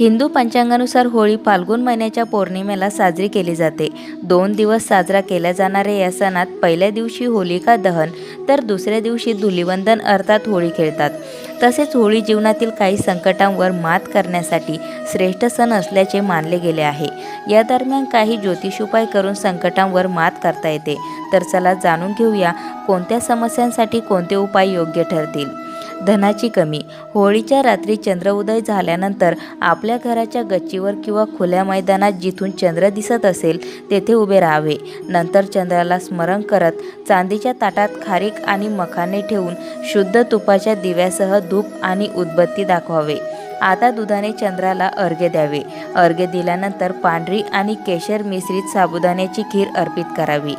हिंदू पंचांगानुसार होळी फाल्गुन महिन्याच्या पौर्णिमेला साजरी केली जाते. दोन दिवस साजरा केल्या जाणाऱ्या या सणात पहिल्या दिवशी होलिका दहन तर दुसऱ्या दिवशी धुलिवंदन अर्थात होळी खेळतात. तसेच होळी जीवनातील काही संकटांवर मात करण्यासाठी श्रेष्ठ सण असल्याचे मानले गेले आहे. या दरम्यान काही ज्योतिषोपाय करून संकटांवर मात करता येते. तर चला जाणून घेऊया कोणत्या समस्यांसाठी कोणते उपाय योग्य ठरतील. धनाची कमी. होळीच्या रात्री चंद्रउदय झाल्यानंतर आपल्या घराच्या गच्चीवर किंवा खुल्या मैदानात जिथून चंद्र दिसत असेल तेथे उभे राहावे. नंतर चंद्राला स्मरण करत चांदीच्या ताटात खारीक आणि मखाने ठेवून शुद्ध तुपाच्या दिव्यासह धूप आणि उदबत्ती दाखवावे. आता दुधाने चंद्राला अर्घ्य द्यावे. अर्घ्य दिल्यानंतर पांढरी आणि केशर मिश्रित साबुदाण्याची खीर अर्पित करावी.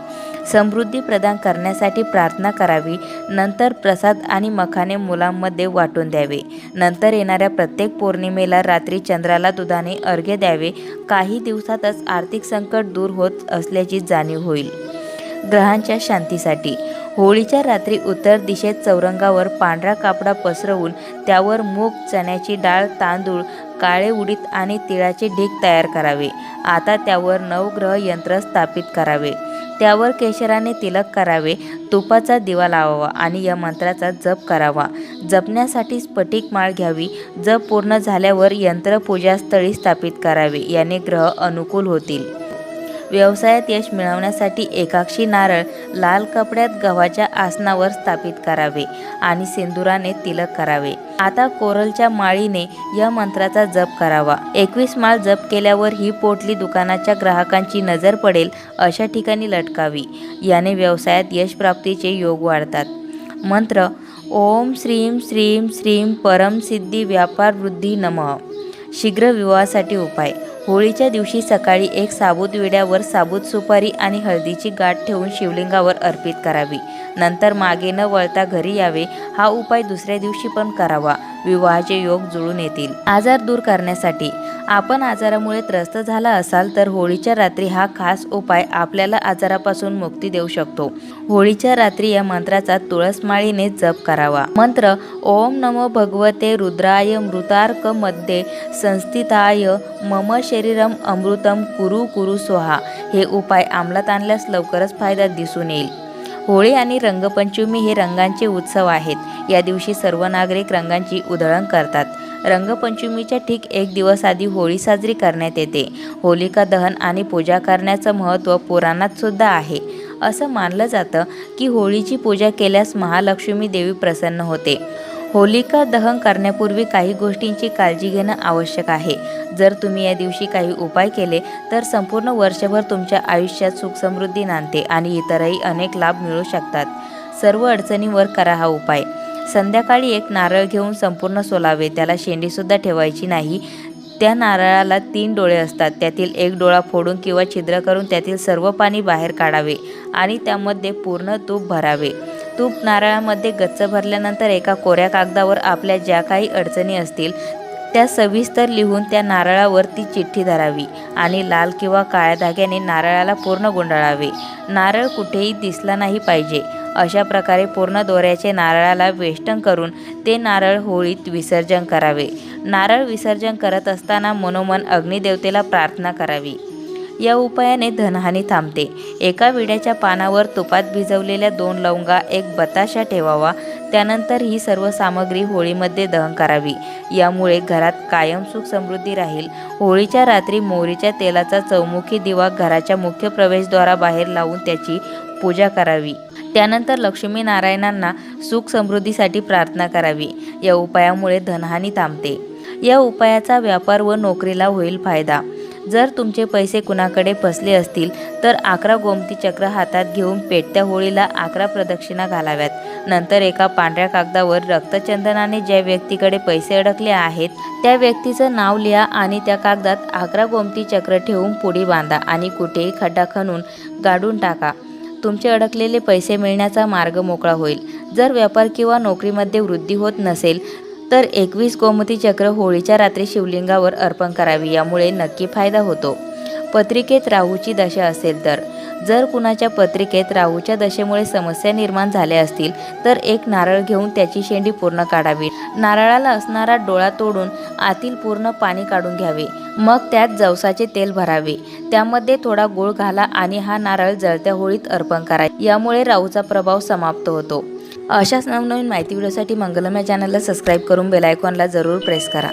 समृद्धी प्रदान करण्यासाठी प्रार्थना करावी. नंतर प्रसाद आणि मखाने मुलांमध्ये वाटून द्यावे. नंतर येणाऱ्या प्रत्येक पौर्णिमेला रात्री चंद्राला दुधाने अर्घ्य द्यावे. काही दिवसातच आर्थिक संकट दूर होत असल्याची जाणीव होईल. ग्रहांच्या शांतीसाठी. होळीच्या रात्री उत्तर दिशेत चौरंगावर पांढरा कापडा पसरवून त्यावर मूग चण्याची डाळ तांदूळ काळे उडीद आणि तिळाचे ढीग तयार करावे. आता त्यावर नवग्रह यंत्र स्थापित करावे. त्यावर केशराने तिलक करावे तुपाचा दिवा लावावा आणि या मंत्राचा जप करावा. जपण्यासाठी स्फटिक माळ घ्यावी. जप पूर्ण झाल्यावर यंत्र पूजास्थळी स्थापित करावे. याने ग्रह अनुकूल होतील. व्यवसायात यश मिळवण्यासाठी एकाक्षी नारळ लाल कपड्यात गव्हाच्या आसनावर स्थापित करावे आणि सिंदुराने तिलक करावे. आता कोरलच्या माळीने या मंत्राचा जप करावा. एकवीस माळ जप केल्यावर ही पोटली दुकानाच्या ग्राहकांची नजर पडेल अशा ठिकाणी लटकावी. याने व्यवसायात यश प्राप्तीचे योग वाढतात. मंत्र ओम श्रीम श्रीम श्रीम परम सिद्धी व्यापार वृद्धी नमः. शीघ्र विवाहासाठी उपाय. होळीच्या दिवशी सकाळी एक साबूत विड्यावर साबूत सुपारी आणि हळदीची गाठ ठेवून शिवलिंगावर अर्पित करावी. नंतर मागे न वळता घरी यावे. हा उपाय दुसऱ्या दिवशी पण करावा. विवाहाचे योग जुळून येतील. आजार दूर करण्यासाठी आपण आजारामुळे त्रस्त झाला असाल तर होळीच्या रात्री हा खास उपाय आपल्याला आजारापासून मुक्ती देऊ शकतो. होळीच्या रात्री या मंत्राचा तुळसमाळीने जप करावा. मंत्र ओम नमो भगवते रुद्राय मृतार्कमध्ये संस्थिताय मम शरीरम अमृतम कुरु कुरु स्वाहा हे उपाय अंमलात आणल्यास लवकरच फायदा दिसून येईल. होळी आणि रंगपंचमी हे रंगांचे उत्सव आहेत. या दिवशी सर्व नागरिक रंगांची उधळण करतात. रंगपंचमीच्या ठीक एक दिवस आधी होळी साजरी करण्यात येते. होलिका दहन आणि पूजा करण्याचं महत्त्व पुराणात सुद्धा आहे. असं मानलं जातं की होळीची पूजा केल्यास महालक्ष्मी देवी प्रसन्न होते. होलिका दहन करण्यापूर्वी काही गोष्टींची काळजी घेणं आवश्यक आहे. जर तुम्ही या दिवशी काही उपाय केले तर संपूर्ण वर्षभर तुमच्या आयुष्यात सुखसमृद्धी नांदते आणि इतरही अनेक लाभ मिळू शकतात. सर्व अडचणींवर करा हा उपाय. संध्याकाळी एक नारळ घेऊन संपूर्ण सोलावे त्याला शेंडीसुद्धा ठेवायची नाही. त्या नारळाला तीन डोळे असतात. त्यातील एक डोळा फोडून किंवा छिद्र करून त्यातील सर्व पाणी बाहेर काढावे आणि त्यामध्ये पूर्ण तूप भरावे. तूप नारळामध्ये गच्च भरल्यानंतर एका कोऱ्या कागदावर आपल्या ज्या काही अडचणी असतील त्या सविस्तर लिहून त्या नारळावर ती चिठ्ठी धरावी आणि लाल किंवा काळ्या धाग्याने नारळाला पूर्ण गुंडाळावे. नारळ कुठेही दिसला नाही पाहिजे. अशा प्रकारे पूर्ण दोऱ्याचे नारळाला वेष्टन करून ते नारळ होळीत विसर्जन करावे. नारळ विसर्जन करत असताना मनोमन अग्निदेवतेला प्रार्थना करावी. या उपायाने धनहानी थांबते. एका विड्याच्या पानावर तुपात भिजवलेल्या दोन लवंगा एक बताशा ठेवावा. त्यानंतर ही सर्व सामग्री होळीमध्ये दहन करावी. यामुळे घरात कायम सुख समृद्धी राहील. होळीच्या रात्री मोहरीच्या तेलाचा चौमुखी दिवा घराच्या मुख्य प्रवेशद्वाराबाहेर लावून त्याची पूजा करावी. त्यानंतर लक्ष्मी नारायणांना सुख समृद्धीसाठी प्रार्थना करावी. या उपायामुळे धनहानी थांबते. या उपायाचा व्यापार व नोकरीला होईल फायदा. जर तुमचे पैसे कुणाकडे फसले असतील तर अकरा गोमती चक्र हातात घेऊन पेटत्या होळीला अकरा प्रदक्षिणा घालाव्यात. नंतर एका पांढऱ्या कागदावर रक्तचंदनाने ज्या व्यक्तीकडे पैसे अडकले आहेत त्या व्यक्तीचं नाव लिहा आणि त्या कागदात अकरा गोमती चक्र ठेवून पुढी बांधा आणि कुठेही खड्डा खणून गाडून टाका. तुमचे अडकलेले पैसे मिळण्याचा मार्ग मोकळा होईल. जर व्यापार किंवा नोकरीमध्ये वृद्धी होत नसेल तर एकवीस गोमती चक्र होळीच्या रात्री शिवलिंगावर अर्पण करावी. यामुळे नक्की फायदा होतो. पत्रिकेत राहूची दशा असेल तर. जर कुणाच्या पत्रिकेत राहूच्या दशेमुळे समस्या निर्माण झाल्या असतील तर एक नारळ घेऊन त्याची शेंडी पूर्ण काढावी. नारळाला असणारा डोळा तोडून आतील पूर्ण पाणी काढून घ्यावे. मग त्यात जवसाचे तेल भरावे. त्यामध्ये थोडा गुळ घाला आणि हा नारळ जळत्या होळीत अर्पण करा. यामुळे राहूचा प्रभाव समाप्त होतो. अशाच नवनवीन माहिती व्हिडिओसाठी मंगलमय चॅनलला सबस्क्राईब करून बेलायकॉनला जरूर प्रेस करा.